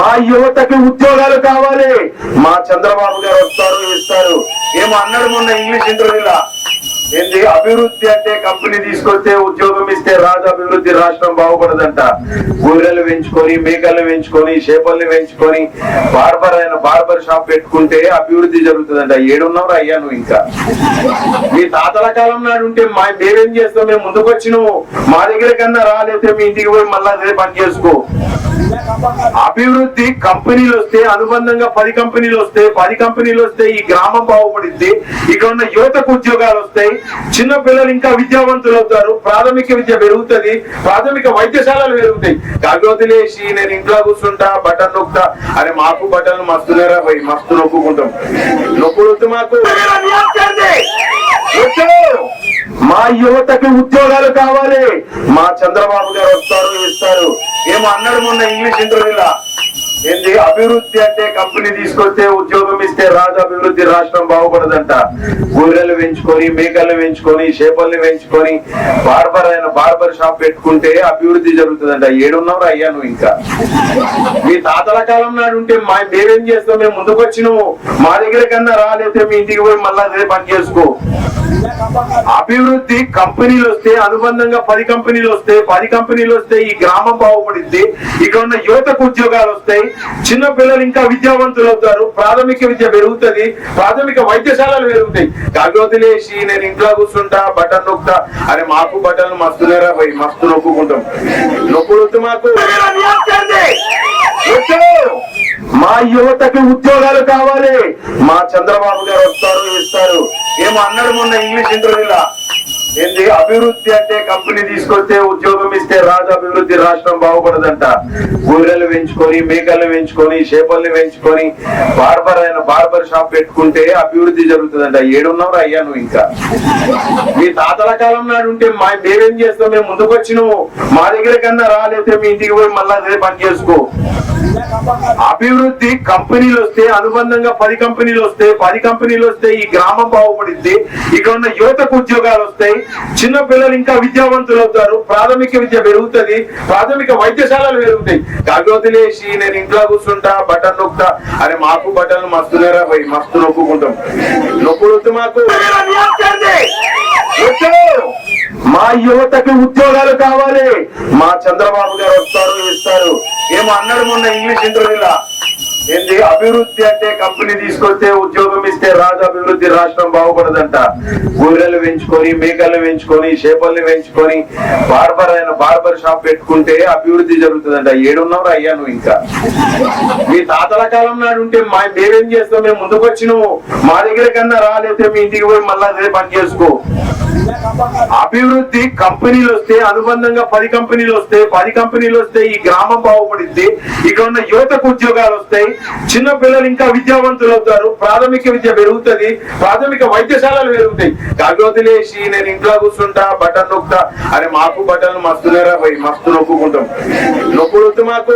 మా యువతకి ఉద్యోగాలు కావాలి. మా చంద్రబాబు గారు వస్తారు ఇస్తారు. ఏమో అన్నాడు మొన్న ఇంగ్లీష్ ఇంటర్వ్యూలా. ఏంటి అభివృద్ధి అంటే కంపెనీ తీసుకొస్తే ఉద్యోగం ఇస్తే రాజు అభివృద్ధి రాష్ట్రం బాగుపడదంట. గొర్రెలు పెంచుకొని మేకలు పెంచుకొని చేపల్ని పెంచుకొని బార్బర్ అయిన బార్బర్ షాప్ పెట్టుకుంటే అభివృద్ధి జరుగుతుందంట. ఏడున్నవరు అయ్యా నువ్వు ఇంకా? మీ తాతల కాలం నాడు ఉంటే మా మేమేం చేస్తాం? మేము ముందుకు వచ్చినాము మా దగ్గర కన్నా రాలేతే మీ ఇంటికి పోయి మళ్ళా అదే పని చేసుకో. అభివృద్ధి కంపెనీలు వస్తే అనుబంధంగా పది కంపెనీలు వస్తే పది కంపెనీలు వస్తే ఈ గ్రామం బాగుపడింది. ఇక్కడ ఉన్న యువతకు ఉద్యోగాలు వస్తాయి. చిన్న పిల్లలు ఇంకా విద్యావంతులు అవుతారు. ప్రాథమిక విద్య పెరుగుతుంది. ప్రాథమిక వైద్యశాలలు పెరుగుతాయి. అవి నేను ఇంట్లో కూర్చుంటా బటన్ నొక్కుతా. అరే మాకు బట్టలు మస్తులేరా పోయి మస్తు నొక్కుంటాం నొప్పుడు మాకు. యువతకి ఉద్యోగాలు కావాలి. మా చంద్రబాబు గారు వస్తారు ఇస్తారు. ఏమో అన్నాడు మొన్న ఇంగ్లీష్ ఇంటర్వ్యూలా. ఏంది? అభివృద్ధి అంటే కంపెనీ తీసుకొస్తే ఉద్యోగం ఇస్తే రాజు అభివృద్ధి రాష్ట్రం బాగుపడదంట. గొర్రెలు పెంచుకొని మేకలు పెంచుకొని చేపల్ని పెంచుకొని బార్బర్ అయిన బార్బర్ షాప్ పెట్టుకుంటే అభివృద్ధి జరుగుతుందంట. ఏడున్నవరు అయ్యా నువ్వు ఇంకా? మీ తాతల కాలం నాడు ఉంటే మా మేమేం చేస్తాం? మేము ముందుకు వచ్చినాము మా దగ్గర కన్నా రాలేతే మీ ఇంటికి పోయి మళ్ళా అదే పని చేసుకో. అభివృద్ధి కంపెనీలు వస్తే అనుబంధంగా పది కంపెనీలు వస్తే పది కంపెనీలు వస్తే ఈ గ్రామం బాగుపడింది. ఇక్కడ ఉన్న యువతకు ఉద్యోగాలు వస్తాయి. చిన్న పిల్లలు ఇంకా విద్యావంతులు అవుతారు. ప్రాథమిక విద్య పెరుగుతుంది. ప్రాథమిక వైద్యశాలలు పెరుగుతాయి. అవి నేను ఇంట్లో కూర్చుంటా బటన్ నొక్కుతా. అరే మాకు బటన్ మస్తు పోయి మస్తు నొక్కుంటాం నొప్పులు మాకు. మా యువతకి ఉద్యోగాలు కావాలి. మా చంద్రబాబు గారు వస్తారు ఇస్తారు. ఏమో అన్నాడు మొన్న ఇంగ్లీష్ ఇంటర్వ్యూలా. ఏంది అభివృద్ధి అంటే కంపెనీ తీసుకొస్తే ఉద్యోగం ఇస్తే రాజు అభివృద్ధి రాష్ట్రం బాగుపడదంట. గొర్రెలు పెంచుకొని మేకలు పెంచుకొని చేపల్ని పెంచుకొని బార్బర్ అయిన బార్బర్ షాప్ పెట్టుకుంటే అభివృద్ధి జరుగుతుందంట. ఏడున్నవరు అయ్యా నువ్వు ఇంకా? మీ తాతల కాలం నాడు ఉంటే మా మేమేం చేస్తాం? మేము ముందుకు వచ్చినాము. మా దగ్గర కన్నా రాలేతే మీ ఇంటికి పోయి మళ్ళీ అదే పని చేసుకో. అభివృద్ధి కంపెనీలు వస్తే అనుబంధంగా పది కంపెనీలు వస్తే పది కంపెనీలు వస్తే ఈ గ్రామం బాగుపడింది ఇక్కడ ఉన్న యువతకు ఉద్యోగాలు వస్తాయి. చిన్న పిల్లలు ఇంకా విద్యావంతులు అవుతారు. ప్రాథమిక విద్య పెరుగుతుంది. ప్రాథమిక వైద్యశాలలు పెరుగుతాయి. అవి నేను ఇంట్లో కూర్చుంటా బటన్ నొక్కుతా. అరే మాకు బటన్ మస్తు పోయి మస్తు నొక్కుంటాం నొక్కుడు వద్దు మాకు. మా యువతకి ఉద్యోగాలు కావాలి. మా చంద్రబాబు గారు వస్తారు ఇస్తారు. ఏమో అన్నాడు మొన్న ఇంగ్లీష్ ఇంటర్వ్యూలా. ఏంది అభివృద్ధి అంటే కంపెనీ తీసుకొస్తే ఉద్యోగం ఇస్తే రాజు అభివృద్ధి రాష్ట్రం బాగుపడదంట. గొర్రెలు పెంచుకొని మేకలు పెంచుకొని చేపల్ని పెంచుకొని బార్బర్ అయిన బార్బర్ షాప్ పెట్టుకుంటే అభివృద్ధి జరుగుతుందంట. ఏడున్నవరు అయ్యా నువ్వు ఇంకా? మీ తాతల కాలం నాడు ఉంటే మా మేమేం చేస్తాం? మేము ముందుకు వచ్చినాము మా దగ్గర కన్నా రాలేతే మీ ఇంటికి పోయి మళ్ళా అదే పని చేసుకో. అభివృద్ధి కంపెనీలు వస్తే అనుబంధంగా పది కంపెనీలు వస్తే పది కంపెనీలు వస్తే ఈ గ్రామం బాగుపడింది. ఇక్కడ ఉన్న యువతకు ఉద్యోగాలు వస్తాయి. చిన్న పిల్లలు ఇంకా విద్యావంతులు అవుతారు. ప్రాథమిక విద్య పెరుగుతుంది. ప్రాథమిక వైద్యశాలలు పెరుగుతాయి. అవి వదిలేసి నేను ఇంట్లో కూర్చుంటా బటన్ నొక్కుతా. అరే మాకు బటన్ మస్తులేరా పోయి మస్తు నొక్కుంటాం నొప్పులు మాకు